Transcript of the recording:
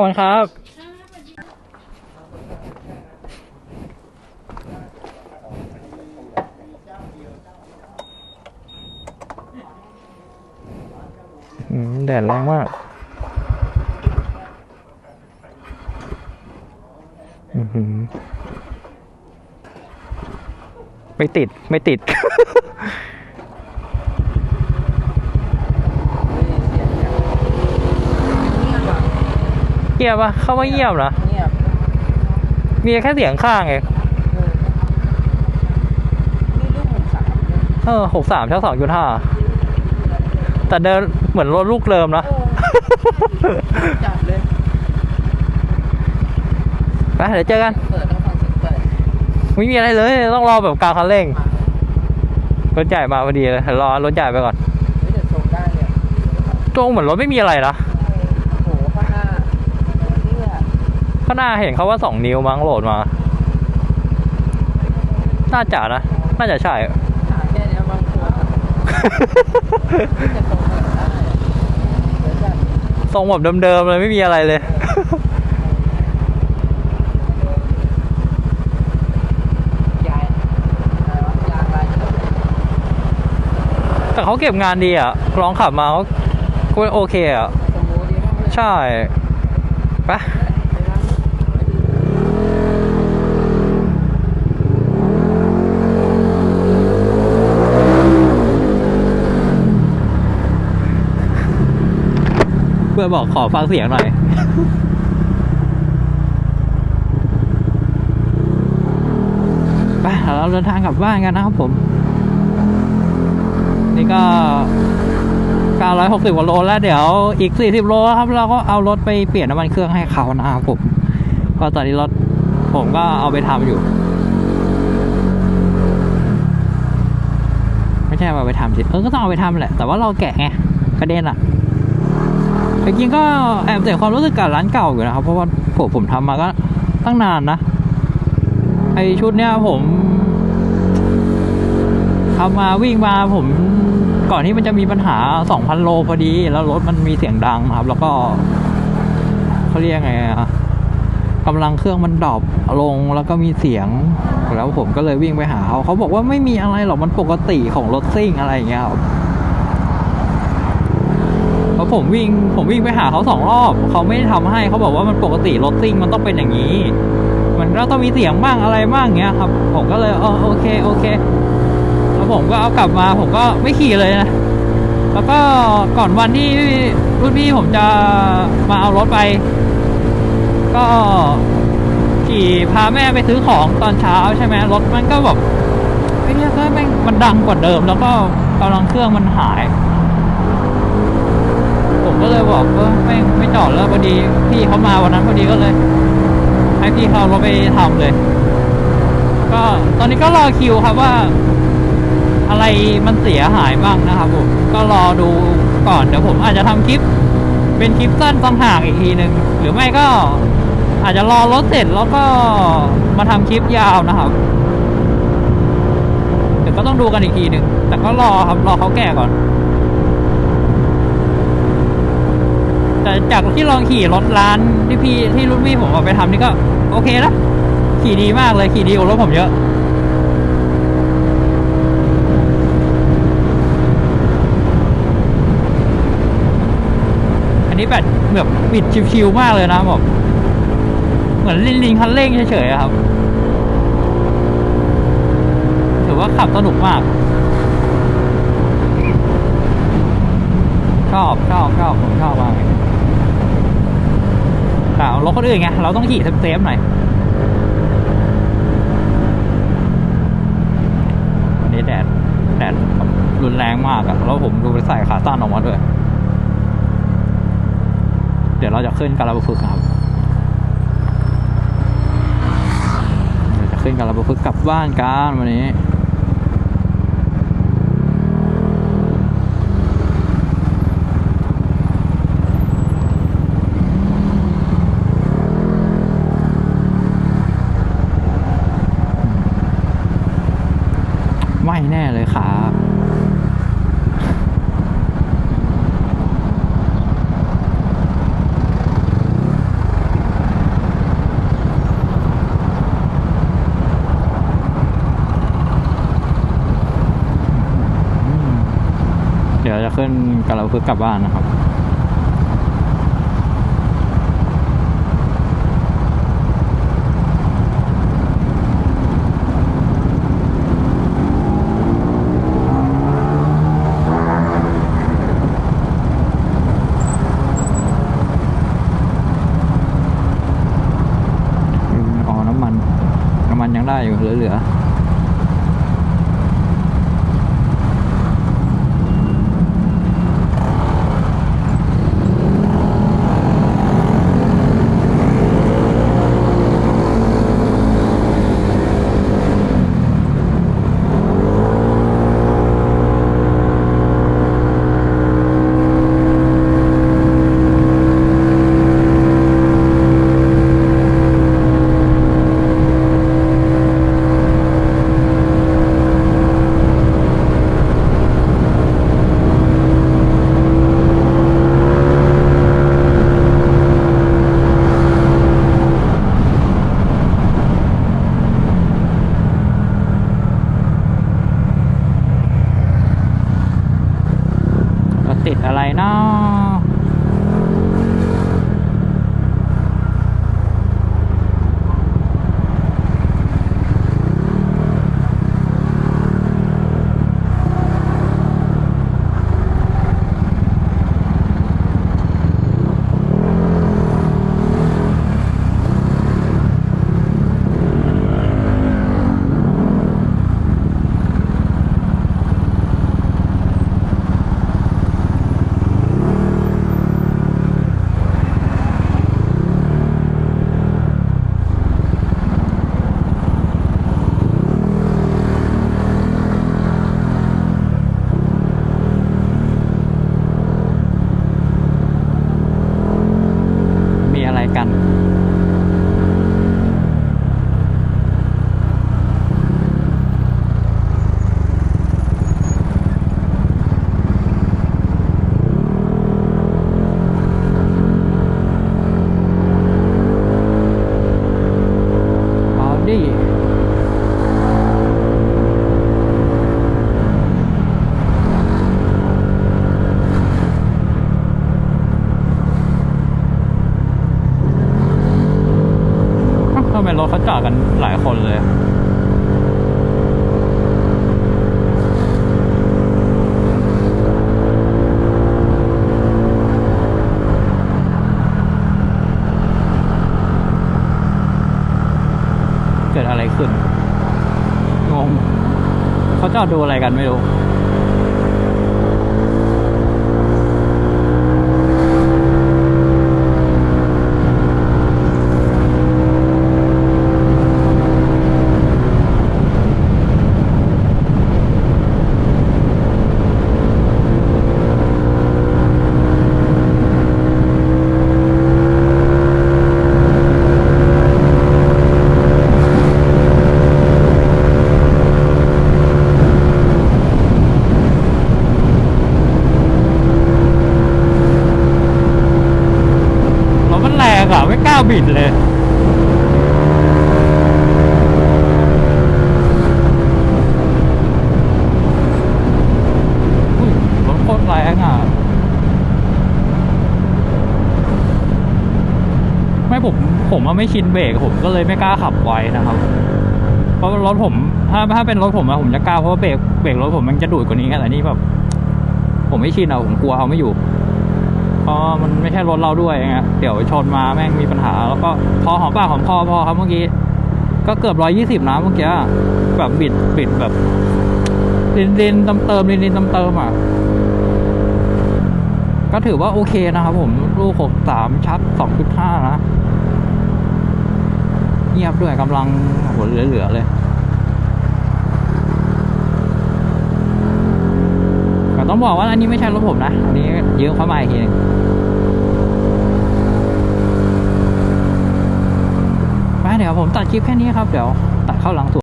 ขอบคุณครับ อืม แดดแรงมาก อือหือไม่ติด ไม่ติด เงียบปะเข้าว่าเงียบนะเงียบมีแค่เสียงข้างเองนี่ลูกหกสามเนี่ยเออหกสามเท่าสองจุดห้าแต่เดินเหมือนรถลูกเริมนะจัดเลยไปเดี๋ยวเจอกันเปิดต้องฟังเสียงเปิดไม่มีอะไรเลย ต้องรอแบบกลางคันเร่ง รถใหญ่มาพอดีเลยรอรถใหญ่ไปก่อนเฮ้ยเดี๋ยวชมได้เนี่ยตรงเหมือนรถไม่มีอะไรนะ โอ้โหข้างหน้าเนี่ย ข้างหน้าเห็นเขาว่าสองนิ้วมั้งโหลดมา น่าจะนะ น่าจะใช่หาแค่เนี้ยบางคนจะชมเปิดได้เดี๋ยวจัดทรงแบบเดิมๆเลยไม่มีอะไรเลยย้ายอะไรวะยางอะไรแต่เขาเก็บงานดีอะลองขับมาเขาก็โอเคอะสมูทดีมากเลยใช่ ไป พื่อนบอกขอฟังเสียงหน่อยไปเดี๋ยวเราเดินทางกลับบ้านกันนะครับผม นี่ก็ 960กว่าโลแล้วเดี๋ยวอีก 40 โลครับ เราก็เอารถไปเปลี่ยนน้ำมันเครื่องให้เขานะครับผมก็ตอนนี้รถผมก็เอาไปทำอยู่ ไม่ใช่เอาไปทำสิเออก็ต้องเอาไปทำแหละ แต่ว่าเราแกะไงกระเด็นอะ จริงก็แอบเสียความรู้สึกกับร้านเก่าอยู่นะครับ เพราะว่าผมผมทำมาก็ตั้งนานนะ ไอชุดเนี้ยผมทำมาวิ่งมาผมก่อนที่มันจะมีปัญหา 2,000 โลพอดี แล้วรถมันมีเสียงดังครับ แล้วก็เขาเรียกไงอะกำลังเครื่องมันดรอปลงแล้วก็มีเสียง แล้วผมก็เลยวิ่งไปหาเขาเขาบอกว่าไม่มีอะไรหรอกมันปกติของรถซิ่งอะไรอย่างเงี้ยครับ ราะผมวิ่งผมวิ่งไปหาเขาสองรอบเขาไม่ได้ทำให้เขาบอกว่ามันปกติรถซิ่งมันต้องเป็นอย่างนี้ มันก็ต้องมีเสียงบ้างอะไรบ้างเงี้ยครับ ผมก็เลยเออโอเคโอเคแล้วผมก็เอากลับมา ผมก็ไม่ขี่เลยนะแล้วก็ก่อนวันที่รุ่นพี่ผมจะมาเอารถไป ก็ขี่พาแม่ไปซื้อของตอนเช้าใช่ไหมรถมันก็แบบไอ้เนี่ยก็แม่งมันดังกว่าเดิม แล้วก็กำลังเครื่องมันหาย ผมก็เลยบอกว่าไม่ไม่จอดแล้วพอดีพี่เขามาวันนั้นพอดีก็เลย ให้พี่เขาเราไปทำเลย ก็ตอนนี้ก็รอคิวครับว่า อะไรมันเสียหายบ้างนะครับผมก็รอดูก่อนเดี๋ยวผมอาจจะทำคลิป เป็นคลิปสั้นต้องห่างอีกทีหนึ่งหรือไม่ก็อาจจะรอรถเสร็จแล้วก็มาทำคลิปยาวนะครับเดี๋ยวก็ต้องดูกันอีกทีหนึ่งแต่ก็รอครับรอเขาแก่ก่อน แต่ จากที่ลองขี่รถร้านที่พี่ที่รุ่นพี่ผมเอาไปทำนี่ก็โอเคนะขี่ดีมากเลยขี่ดีกว่ารถผมเยอะอันนี้แบบแบบบิดชิวๆมากเลยนะแบบเหมือนลินลิงคันเร่งเฉยๆครับ ถือว่าขับสนุกมาก ชอบชอบชอบผมชอบมาก เลยแต่รถคนอื่นไงเราต้องขี่เซฟๆหน่อยวันนี้แดดแดดรุนแรงมากอะแล้วผมดูไปใส่ขาสั้นออกมาด้วย เดี๋ยวเราจะขึ้นกาลาบุพึกครับจะขึ้นกาลาบุพึกกลับบ้านกันวันนี้ ไม่แน่เลยครับ ขึ้นกระพึกษ์กลับบ้านนะครับอ๋อน้ำมันน้ำมันยังได้อยู่เหลือๆ อะไรขึ้น งง เขาจอดดูอะไรกันไม่รู้ถมันแรงอะ ไม่กล้า บิดเลยรถโคตรแรงอะ ไม่ผม ผมว่าไม่ชินเบรกผมก็เลยไม่กล้าขับไวนะครับ เพราะรถผม ถ้าถ้าเป็นรถผมอะผมจะกล้าเพราะว่าเบรกเบรกรถผมมันจะดูดกว่านี้ไงแต่นี่แบบ ผมไม่ชินอะผมกลัวเอาไม่อยู่ ราะมันไม่ใช่รถเราด้วยไงเดี๋ยวชนมาแม่งมีปัญหา แล้วก็พอหอมปากหอมคอพอครับเมื่อกี้ ก็เกือบร้อยยี่สิบนะเมื่อกี้แบบบิดบิดแบบลินลินเติมเติมลินลินเติมเติมอะก็ถือว่าโอเคนะครับผม ลูกหกสามชัดสองจุดห้านะ เงียบด้วยกำลังโหเหลือๆเลยแต่ต้องบอกว่าอันนี้ไม่ใช่รถผมนะ อันนี้ยืมเข้ามาอีกทีหนึงไป เดี๋ยวผมตัดคลิปแค่นี้ครับ เดี๋ยวตัดเข้าหลังสวน